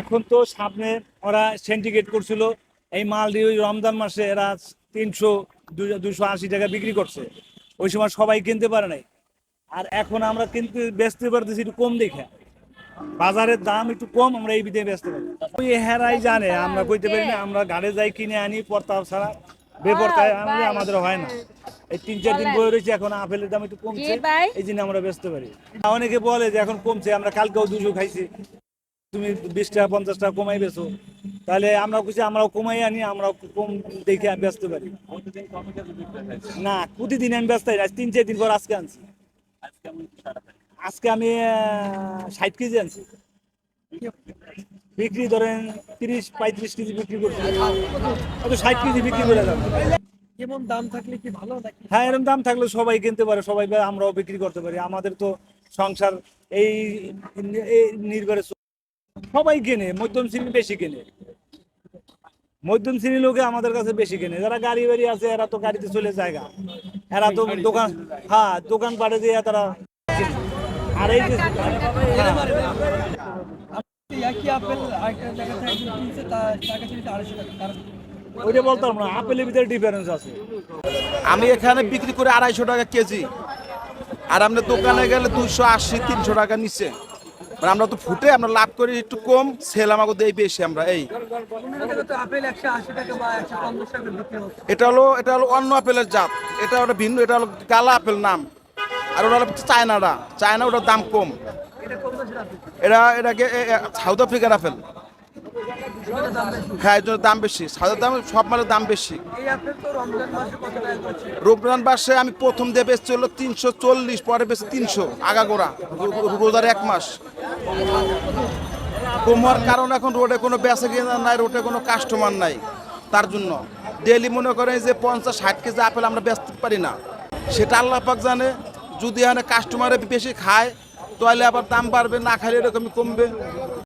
এখন তো সামনে ওরা সিন্ডিকেট করছিল। এই মাল দিয়ে ওই রমজান মাসে এরা তিনশো দুশো আশি টাকা বিক্রি করছে। ওই সময় সবাই কিনতে পারে নাই। আর এখন আমরা কিন্তু বেচতে পারতেছি একটু কম দেখে। বাজারের দাম একটু কম আমরা এই বিধে বেচতে পারি। ওই হেরাই জানে আমরা কইতে পারি না আমরা গাড়ি যাই কিনে আনি পর্তা ছাড়া বেপরতায় আনলে আমাদের হয় না। এই তিন চার দিন বয়ে রয়েছে এখন আপেলের দাম একটু কমছে। এই জন্য আমরা বেচতে পারি। অনেকে বলে যে এখন কমছে আমরা কালকেও দুশো খাইছি। তুমি বিশ টাকা পঞ্চাশ টাকা কমাই বেছো তাহলে আমরা কিছু আমরাও কমাই আনি আমরাও কম দেখে বেচতে পারি না প্রতিদিন আমি ব্যস্ত আজ তিন চার দিন পর আজকে আনছি। আজকে আমি ষাট কেজি আনছি। বিক্রি ধরেন তিরিশ পঁয়ত্রিশ কেজি বিক্রি করছি। হয়তো ষাট কেজি বিক্রি করে যাবে কেমন দাম থাকলে কি ভালো হ্যাঁ এরকম দাম থাকলে সবাই কিনতে পারে সবাই আমরাও বিক্রি করতে পারি। আমাদের তো সংসার এই এই নির্ভরে সবাই কেনে মধ্যম শ্রেণি বেশি কেনে। মধ্যম শ্রেণির লোকে আমাদের কাছে বেশি কেনে। যারা গাড়ি বাড়ি আছে এরা তো গাড়িতে চলে জায়গা এরা তো দোকান হ্যাঁ দোকান পাড়ে দিয়ে তারা আর এই যে ওইটা বলতাম না আপেলের ভিতরে ডিফারেন্স আছে। আমি এখানে বিক্রি করে আড়াইশো টাকা কেজি। আর আপনার দোকানে গেলে দুশো আশি তিনশো টাকা নিচে। মানে আমরা তো ফুটে, আমরা লাভ করি একটু কম, সেল আমাকে দেই বেশি আমরা, এই। এটা হলো এটা হলো অন্য আপেলের জাত, এটা ওটা ভিন্ন, এটা হলো গালা আপেল নাম, আর ওটা হলো চায়নাটা, চায়না ওটার দাম কম। এটা, এটাকে সাউথ আফ্রিকার আপেল। বেশি হ্যাঁ এর জন্য দাম বেশি, সাউথের দাম, সব মালের দাম বেশি। রমজান মাসে আমি প্রথম দিয়ে বেচছি হলো তিনশো চল্লিশ, পরে বেশি তিনশো আগাগোড়া রোজার এক মাস। কমার কারণ এখন রোডে কোনো বেচা কেনা নাই, রোডে কোনো কাস্টমার নাই। তার জন্য ডেলি মনে করেন যে পঞ্চাশ, ষাট কেজি আপেল আমরা বেচতে পারি না। সেটা আল্লাহ পাক জানে। যদি এখানে কাস্টমারে বেশি খায়, তাহলে আবার দাম বাড়বে, না খাইলে এরকমই কমবে।